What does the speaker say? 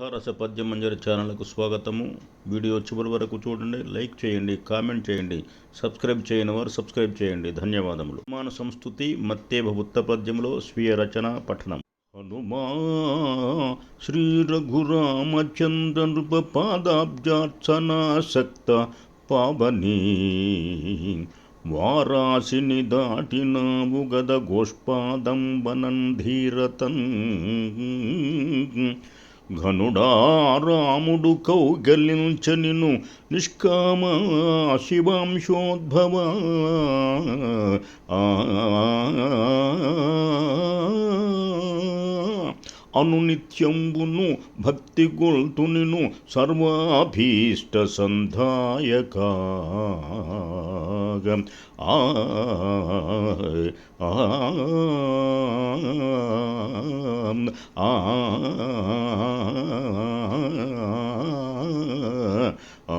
ధారస పద్యం మంజరి ఛానల్కు స్వాగతము. వీడియో చివరి వరకు చూడండి లైక్ చేయండి కామెంట్ చేయండి సబ్స్క్రైబ్ చేయని వారు సబ్స్క్రైబ్ చేయండి. ధన్యవాదములు. మాన సంస్థుతి మత్తేభ ఉత్త పద్యంలో స్వీయ రచన పఠనం. హనుమా శ్రీ రఘురామచంద్ర నృప పాదాబ్జార్చనాసక్త పావనీ. వారాసిని దాటినావు గద గోష్పాదంబనం ధీరతన్ ఘనుడా రాముడు కౌగలించనిను నిష్కామ శివాంశోద్భవ అనునిత్యంబును భక్తి గొల్తునిను సర్వాభీష్ట సంధాయక ఆ ఆ